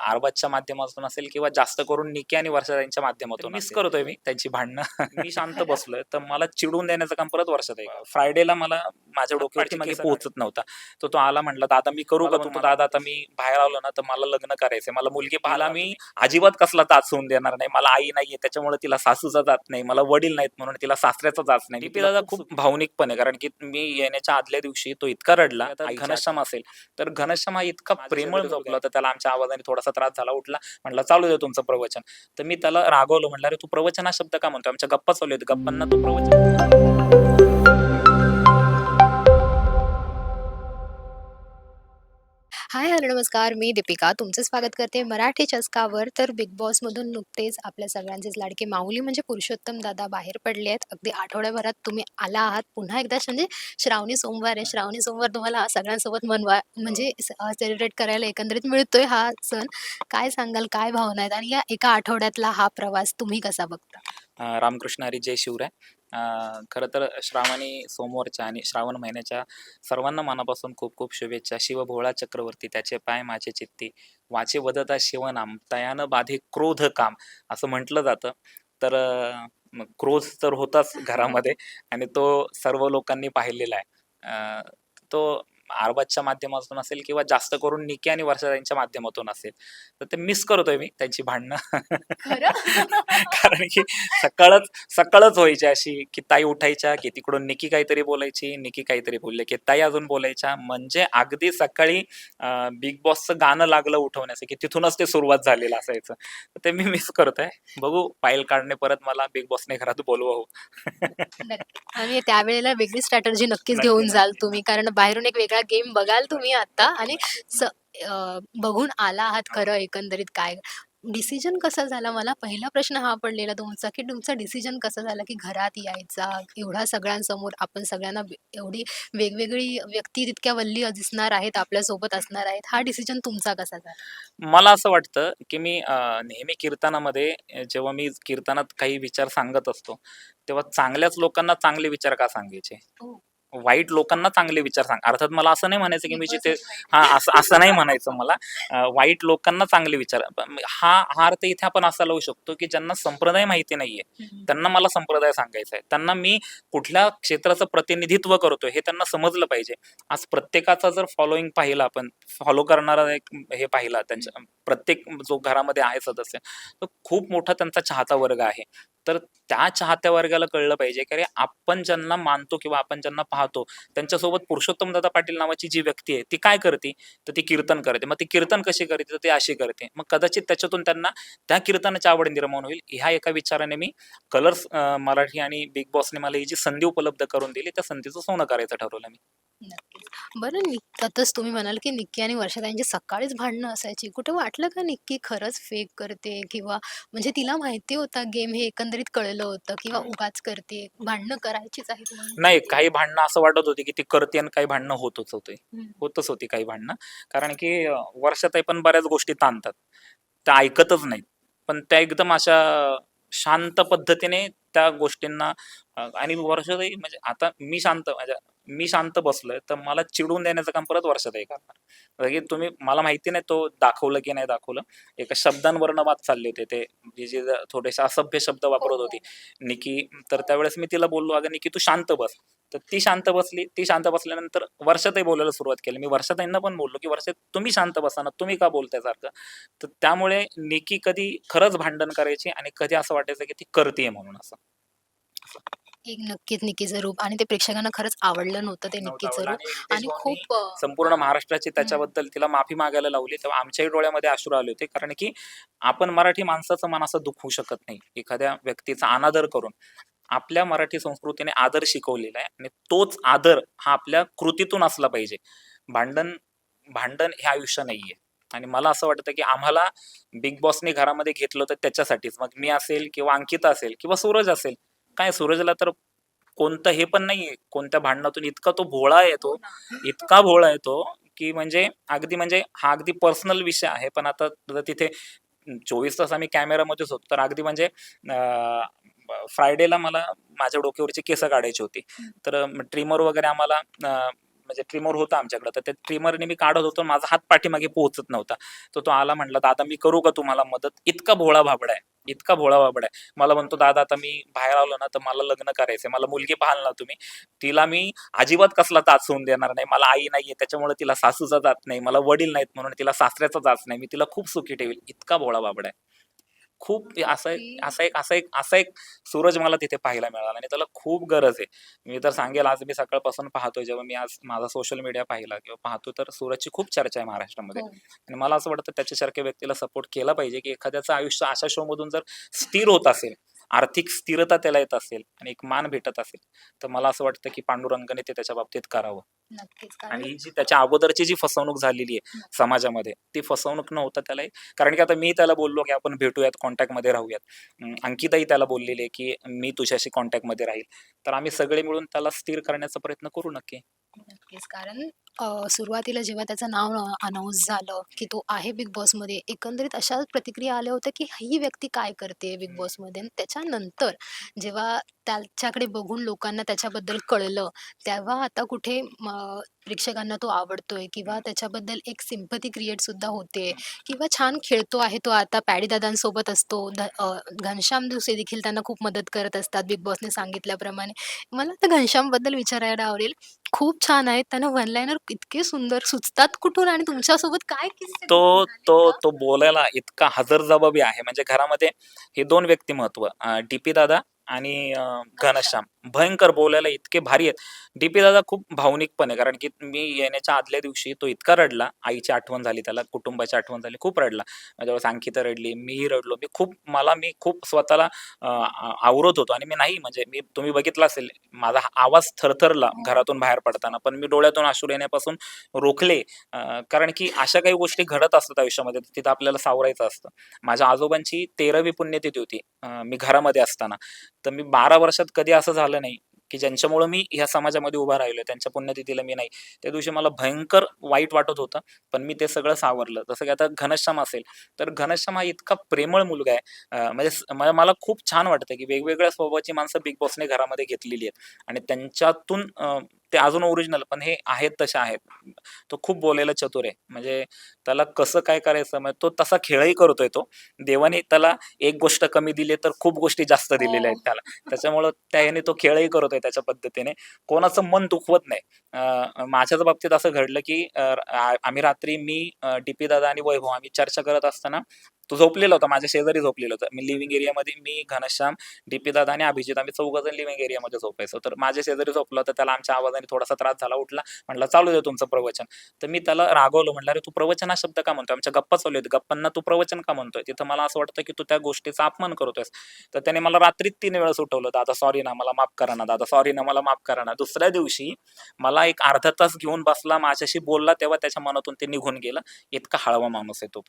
आरबाजच्या माध्यमातून असेल किंवा जास्त करून निकी आणि वर्षाताईंच्या माध्यमातून मिस करतोय मी. त्यांची भांडणं. मी शांत बसलोय. तर मला चिडून देण्याचं काम परत वर्षाताई फ्रायडेला मला माझ्या डोक्यावरती मागे पोहोचत नव्हता. तर तो आला म्हटला दादा मी करू का तू? दादा आता मी बाहेर आलो ना तर मला लग्न करायचंय. मला मुलगी पाहायला मी अजिबात कसला जाच होऊन देणार नाही. मला आई नाहीये त्याच्यामुळे तिला सासूचा जात नाही. मला वडील नाहीत म्हणून तिला सासऱ्याचा जाच नाही. मी दादा खूप भावनिकपणे कारण की मी येण्याच्या आदल्या दिवशी तो इतका रडला घनश्याम असेल. तर घनश्याम हा इतका प्रेमळ झोपला होता. त्याला आमच्या आवाजाने थोडासा त्रास झाला उठला म्हटलं चालू दे तुमचं प्रवचन. तर मी त्याला रागवलं म्हटलं अरे तू प्रवचन हा शब्द का म्हणतो आमच्या गप्पा चालू आहेत. गप्पांना तू प्रवचन हॅलो नमस्कार. मी दीपिका. तुमचं स्वागत करते मराठी चस्कावर. तर बिग बॉसमधून नुकतेच आपल्या सगळ्यांचेच लाडके माऊली म्हणजे पुरुषोत्तम दादा बाहेर पडले आहेत. अगदी आठवड्याभरात तुम्ही आला आहात. पुन्हा एकदा म्हणजे श्रावणी सोमवार आहे. श्रावणी सोमवार तुम्हाला सगळ्यांसोबत मनवा म्हणजे सेलिब्रेट करायला एकंदरीत मिळतोय हा सण. काय सांगाल? काय भावना आहेत? आणि या एका आठवड्यातला हा प्रवास तुम्ही कसा बघता? रामकृष्ण हरी जय शिवराय. खरं तर श्रावणी सोमवारच्या आणि श्रावण महिन्याच्या सर्वांना मनापासून खूप खूप शुभेच्छा. शिव भोळा चक्रवर्ती त्याचे पाय माझे चित्ती. वाचे वदता शिवनाम तयानं बाधे क्रोध काम असं म्हटलं जातं. तर क्रोध तर होताच घरामध्ये आणि तो सर्व लोकांनी पाहिलेला आहे. तो आरबाजच्या माध्यमातून असेल किंवा जास्त करून निकी आणि वर्षाताईंच्या माध्यमातून असेल तर ते मिस करतोय मी त्यांची भांडणं. कारण की सकाळच सकाळच व्हायची अशी की ताई उठायच्या की तिकडून निकी काहीतरी बोलायची निकी काहीतरी बोलले की ताई अजून बोलायच्या. म्हणजे अगदी सकाळी बिग बॉसचं गाणं लागलं उठवण्याचं की तिथूनच ते सुरुवात झालेलं असायचं. तर ते मी मिस करतोय. बघू पायल काढणे परत मला बिग बॉसने घरात बोलवा आणि त्यावेळेला वेगळी स्ट्रॅटर्जी नक्कीच नक्की, घेऊन. जाल तुम्ही. कारण बाहेरून एक वेगळा गेम बघाल तुम्ही आता आणि स- बघून आला आहात खरं एकंदरीत काय डिसिजन कसा झाला? मला पहिला प्रश्न हा पडलेला तुमचा की तुमचा डिसिजन कसा झाला की घरात यायचा? एवढा सगळ्यांसमोर आपण सगळ्यांना एवढी वेगवेगळी व्यक्ती तितक्या वल्ली दिसणार आहेत आपल्यासोबत असणार आहेत. हा डिसिजन तुमचा कसा झाला? मला असं वाटतं की मी नेहमी कीर्तनामध्ये जेव्हा मी कीर्तनात काही विचार सांगत असतो तेव्हा चांगल्याच लोकांना चांगले विचार का सांगायचे? हो. वाईट लोकांना चांगले विचार सांग. अर्थात मला असं नाही म्हणायचं की मी जिथे हा असं असं नाही म्हणायचं मला. वाईट लोकांना चांगले विचार. हा हा अर्थ इथे आपण असा लावू शकतो की ज्यांना संप्रदाय माहिती नाहीये. त्यांना मला संप्रदाय सांगायचा आहे त्यांना मी कुठल्या क्षेत्राचं प्रतिनिधित्व करतोय हे त्यांना समजलं पाहिजे. आज प्रत्येकाचा जर फॉलोईंग पाहिला आपण फॉलो करणारा एक हे पाहिला त्यांच्या प्रत्येक जो घरामध्ये आहे सदस्य तर खूप मोठा त्यांचा चाहता वर्ग आहे. तर त्या चाहत्या वर्गाला कळलं पाहिजे की अरे आपण ज्यांना मानतो किंवा आपण ज्यांना पाहतो त्यांच्यासोबत पुरुषोत्तम दादा पाटील नावाची जी व्यक्ती आहे ती काय करते? तर ती कीर्तन करते. मग ती कीर्तन कशी करते? तर ती अशी करते. मग कदाचित त्याच्यातून त्यांना त्या कीर्तनाची आवड निर्माण होईल. ह्या एका विचाराने मी कलर्स मराठी आणि बिग बॉसने मला ही जी संधी उपलब्ध करून दिली त्या संधीचं सोनं करायचं ठरवलं मी. नक्कीच. बरं निघतातच तुम्ही म्हणाल की निक्की आणि वर्षा त्यांची सकाळीच भांडणं असायची. कुठे वाटलं का निक्की खरंच फेक करते किंवा म्हणजे तिला माहिती होता गेम हे एकंदरीत कळलं होतं किंवा उगाच करते भांडणं करायचीच आहेत म्हणून? नाही काही भांडणं असं वाटत होती की ती करते आणि काही भांडणं होतच होते. होतच होती काही भांडणं. कारण की अं, वर्षाताई पण बऱ्याच गोष्टी ताणतात. त्या ऐकतच नाहीत. पण त्या एकदम अशा शांत पद्धतीने त्या गोष्टींना अं, आणि वर्षाताई म्हणजे आता मी शांत म्हणजे मी शांत बसलोय तर मला चिडून देण्याचं काम परत वर्षाताई करणार. कारण की तुम्ही मला माहिती नाही तो दाखवलं की नाही दाखवलं. एका शब्दांवरनं वाद चालले होते ते. जे जे थोडेसे असभ्य शब्द वापरत होती. निकी तर त्यावेळेस मी तिला बोललो अगं निकी तू शांत बस. तर ती शांत बसली. ती शांत बसल्यानंतर वर्षातही बोलायला सुरुवात केली. मी वर्षाताईंना पण बोललो की वर्षात तुम्ही शांत बसा ना तुम्ही का बोलताय सारखं? तर त्यामुळे निकी कधी खरंच भांडण करायची आणि कधी असं वाटायचं की ती करते म्हणून असं. एक नक्कीच निक्कीचं रूप आणि ते प्रेक्षकांना खरंच आवडलं नव्हतं ते निक्कीचं रूप आणि खूप अं, संपूर्ण महाराष्ट्राची त्याच्याबद्दल तिला माफी मागायला लावली. तेव्हा आमच्याही डोळ्यामध्ये अश्रू आले होते. कारण की आपण मराठी माणसाचं मन असं दुखवू शकत नाही. एखाद्या व्यक्तीचा अनादर करून आपल्या मराठी संस्कृतीने आदर शिकवलेला आहे. आणि तोच आदर हा आपल्या कृतीतून असला पाहिजे. भांडण भांडण हे आयुष्य नाहीये. आणि मला असं वाटतं की आम्हाला बिग बॉसने घरामध्ये घेतलं तर त्याच्यासाठीच. मग मी असेल किंवा अंकिता असेल किंवा सूरज असेल काय सूरजला तर कोणतं हे पण नाहीये. कोणत्या भांडणातून इतका तो भोळा येतो इतका भोळा येतो की म्हणजे अगदी म्हणजे हा अगदी पर्सनल विषय आहे. पण आता तिथे चोवीस तास आम्ही कॅमेरामध्येच होतो तर अगदी म्हणजे फ्रायडेला मला माझ्या डोक्यावरची केस काढायची होती. तर ट्रिमर वगैरे आम्हाला म्हणजे ट्रिमर होता आमच्याकडे तर त्या ट्रिमरने मी काढत होतो माझा हात पाठीमागे पोहोचत नव्हता. तर तो आला म्हटला दादा मी करू का तुम्हाला मदत? इतका भोळा भाबडा आहे इतका भोळा भाबडा आहे. मला म्हणतो दादा आता मी बाहेर आलो ना तर मला लग्न करायचंय मला मुलगी पाहाल ना तुम्ही. तिला मी अजिबात कसला जाच होऊन देणार नाही मला आई नाहीये त्याच्यामुळे तिला सासूचा जात नाही मला वडील नाहीत म्हणून तिला सासऱ्याचा जात नाही मी तिला खूप सुखी ठेवेल इतका भोळा बाबडा आहे. खूप असा एक असा एक असा एक असा एक सूरज मला तिथे पाहायला मिळाला आणि त्याला खूप गरज आहे. मी तर सांगेल आज मी सकाळपासून पाहतोय जेव्हा मी आज माझा सोशल मीडिया पाहिला किंवा पाहतो तर सूरजची खूप चर्चा आहे महाराष्ट्रामध्ये. हो. आणि मला असं वाटतं त्याच्यासारख्या व्यक्तीला सपोर्ट केला पाहिजे की एखाद्याचं आयुष्य अशा शो मधून जर स्थिर होत असेल आर्थिक स्थिरता त्याला येत असेल आणि एक मान भेटत असेल तर मला असं वाटतं की पांडुरंगाने ते त्याच्या बाबतीत करावं. नक्कीच. कारण आणि जी त्याच्या अगोदरची जी फसवणूक झालेली आहे समाजामध्ये ती फसवणूक नव्हता त्याला कारण की आता मी त्याला बोललो की आपण भेटूयात कॉन्टॅक्टमध्ये राहूयात. अं, अंकिताही त्याला बोललेली आहे की मी तुझ्याशी कॉन्टॅक्टमध्ये राहील. तर आम्ही सगळे मिळून त्याला स्थिर करण्याचा प्रयत्न करू नक्की. नक्कीच. कारण सुरुवातीला जेव्हा त्याचं नाव अनाऊन्स झालं की तो आहे बिग बॉसमध्ये एकंदरीत अशा प्रतिक्रिया आल्या होत्या की ही व्यक्ती काय करते बिग बॉसमध्ये त्याच्यानंतर जेव्हा त्याच्याकडे बघून लोकांना त्याच्याबद्दल कळलं तेव्हा आता कुठे प्रेक्षकांना तो आवडतोय किंवा त्याच्याबद्दल एक सिम्पथी क्रिएट सुद्धा होते किंवा छान खेळतो आहे तो आता पॅडी दादांसोबत असतो ध- घनश्याम दिवसे देखील त्यांना खूप मदत करत असतात बिग बॉसने सांगितल्याप्रमाणे. मला तर घनश्यामबद्दल विचारायला आवडेल. खूप छान आहेत त्यांना वनलायनर इतके सुंदर सुचतात कुठून आणि तुमच्यासोबत काय किस्से तो घडून आले तो का? तो बोलायला इतका हजर जबाबी आहे म्हणजे घरामध्ये हे दोन व्यक्तिमत्व डीपी दादा आणि अं, घनश्याम भयंकर बोलायला इतके भारी आहेत. डीपी दादा खूप भावनिक पण आहे कारण की मी येण्याच्या आदल्या दिवशी तो इतका रडला आईची आठवण झाली त्याला कुटुंबाची आठवण झाली खूप रडला. माझ्यावेळेस अंकिता रडली मीही रडलो मी खूप मला मी खूप स्वतःला आवरत होतो. आणि मी नाही म्हणजे मी तुम्ही बघितलं असेल माझा आवाज थरथरला घरातून बाहेर पडताना पण मी डोळ्यातून अश्रू येण्यापासून रोखले कारण की अशा काही गोष्टी घडत असतात आयुष्यामध्ये तिथं आपल्याला सावरायचं असतं. माझ्या आजोबांची तेरावी पुण्यतिथी होती मी घरामध्ये असताना. तर मी बारा वर्षात कधी असं झालं नाही. की ज्यांच्यामुळे मी ह्या समाजामध्ये उभा राहिलो त्यांच्या पुण्यतिथीला मी नाही. त्या दिवशी मला भयंकर वाईट वाटत होतं पण मी ते सगळं सावरलं. जसं की आता घनश्याम असेल तर घनश्याम हा इतका प्रेमळ मुलगा आहे. म्हणजे मला खूप छान वाटतं की वेगवेगळ्या स्वभावाची माणसं बिग बॉसने घरामध्ये घेतलेली आहेत. आणि त्यांच्यातून ते अजून ओरिजिनल पण हे आहेत तसे आहेत. तो खूप बोलायला चतुर आहे. म्हणजे त्याला कसं काय करायचं म्हणजे तो तसा खेळही करतोय तो. देवाने त्याला एक गोष्ट कमी दिली तर खूप गोष्टी जास्त दिलेल्या आहेत त्याला. त्याच्यामुळं त्याने तो खेळही करतोय त्याच्या पद्धतीने. कोणाचं मन दुखवत नाही. माझ्याच बाबतीत असं घडलं की आम्ही रात्री मी डीपी दादा आणि वैभव आम्ही चर्चा करत असताना तो झोपलेला होता माझ्या शेजारी झोपलेला होता. मी लिव्हिंग एरियामध्ये मी घनश्याम डीपी दादा आणि अभिजित. आम्ही चौघ जण लिव्हिंग एरियामध्ये झोपायचो. तर माझ्या शेजारी झोपला तर त्याला आमच्या आवाजाने थोडासा त्रास झाला. उठला म्हटलं चालू दे तुमचं प्रवचन. तर मी त्याला रागवलं म्हटलं अरे तू प्रवचन हा शब्द का म्हणतोय? आमच्या गप्पा चालू आहेत. गप्पांना तू प्रवचन का म्हणतोय? तिथं मला असं वाटतं की तू त्या गोष्टीचा अपमान करतोयस. तर त्याने मला रात्रीत तीन वेळा उठवलं दादा सॉरी ना मला माफ करा ना दादा सॉरी ना मला माफ करा ना. दुसऱ्या दिवशी मला एक अर्धा तास घेऊन बसला माझ्याशी बोलला तेव्हा त्याच्या मनातून ते निघून गेलं. इतका हळवा माणूस आहे तो.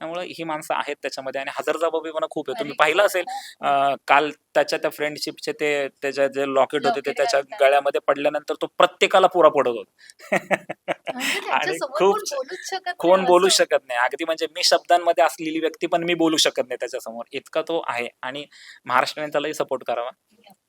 त्यामुळे ही माणसं आहेत त्याच्यामध्ये आणि हजर जबाबीपणा खूप आहे. तुम्ही पाहिलं असेल हो. अं, काल त्याच्या त्या फ्रेंडशिपचे ते त्याच्या जे लॉकेट होते ते Locket त्याच्या. गळ्यामध्ये पडल्यानंतर तो प्रत्येकाला पुरा पडत होता. म्हणजे आणि त्याच्यासमोर खूप कोण बोलूच शकत नाही कोण बोलू असं. शकत नाही. अगदी म्हणजे मी शब्दांमध्ये असलेली व्यक्ती पण मी बोलू शकत नाही त्याच्यासमोर. इतका तो आहे. आणि महाराष्ट्राने त्यालाही सपोर्ट करावा.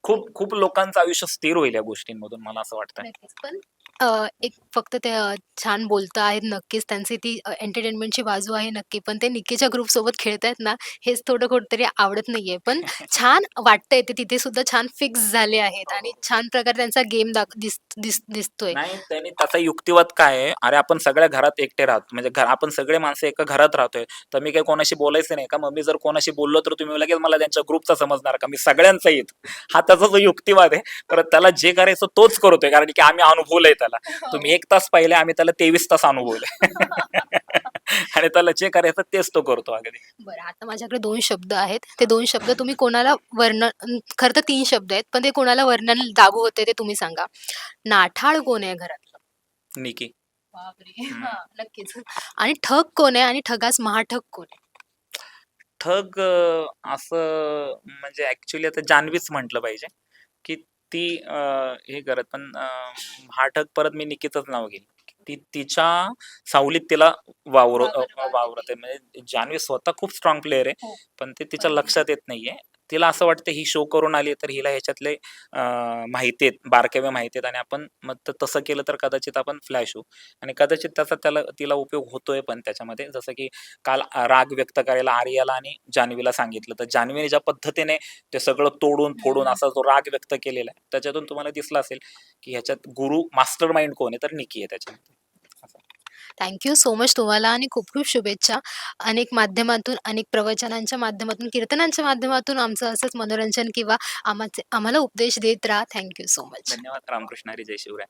खूप खूप लोकांचं आयुष्य स्थिर होईल या गोष्टींमधून मला असं वाटतं नक्कीच. पण अ, एक फक्त ते अ, छान बोलता आहेत नक्कीच. त्यांची ती एंटरटेनमेंटची बाजू आहे नक्की. पण ते निक्कीच्या ग्रुप सोबत खेळतायत ना हेच थोडं कुठेतरी आवडत नाहीये. पण छान वाटतंय ते. तिथे सुद्धा छान फिक्स झाले आहेत आणि छान प्रकारे त्यांचा गेम दिस दिस दिसतोय. नाही त्यांनी त्याचा युक्तिवाद काय आहे? अरे आपण सगळ्या घरात एकटे राहतो. म्हणजे आपण सगळे माणसं एका घरात राहतोय. तर मी काही कोणाशी बोलायचं नाही. का मग मी जर कोणाशी बोललो तर तुम्ही लगेच मला त्यांच्या ग्रुपचा समजणार का? मी सगळ्यांचा येत हा त्याचा जो युक्तिवाद आहे. तर त्याला जे करायचं तोच करतोय. कारण की आम्ही अनुभवलंय त्याला. तुम्ही एक तास पहिले आम्ही त्याला तेवीस तास अनुभवले. आणि त्याला जे करायचं तेच तो करतो अगदी. बरं आता माझ्याकडे दोन शब्द आहेत. ते दोन शब्द तुम्ही कोणाला वर्णन खरं तर तीन शब्द आहेत पण ते कोणाला वर्णन लागू होते ते तुम्ही सांगा. नाठाळ कोण आहे घरातलं? निकी. बापरे. हा, नक्कीच. आणि ठग कोण आहे आणि ठगास महाठग कोण आहे? ठग अं, असं म्हणजे ऍक्च्युली आता जान्हवीच म्हटलं पाहिजे की ती हे करत. पण हा ठग परत मी निकीचंच नाव घेईल. ती तिच्या सावलीत तिला वावर वावर- वावर वावरत. आहे म्हणजे जान्हवी स्वतः खूप स्ट्रॉंग प्लेअर आहे हो. पण ते तिच्या लक्षात येत नाहीये. तिला असं वाटतं ही शो करून आली तर हिला ह्याच्यातले माहिती आहेत बारकावे माहिती आहेत. आणि आपण मग तर तसं केलं तर कदाचित आपण फ्लॅश होऊ. आणि कदाचित त्याचा त्याला तिला उपयोग होतोय पण त्याच्यामध्ये. जसं की काल राग व्यक्त करायला आर्याला आणि जान्हवीला सांगितलं. तर जान्हवीने ज्या पद्धतीने ते सगळं तोडून फोडून असा जो राग व्यक्त केलेला आहे त्याच्यातून तुम्हाला दिसला असेल की ह्याच्यात गुरु मास्टर माइंड कोण आहे तर निकी आहे त्याच्यामध्ये. थँक्यू सो मच तुम्हाला आणि खूप खूप शुभेच्छा. अनेक माध्यमातून अनेक प्रवचनांच्या माध्यमातून कीर्तनांच्या माध्यमातून आमचं असंच मनोरंजन किंवा आम्हाचे आम्हाला उपदेश देत राहा. थँक्यू सो मच धन्यवाद रामकृष्ण हरी जय शिवराय.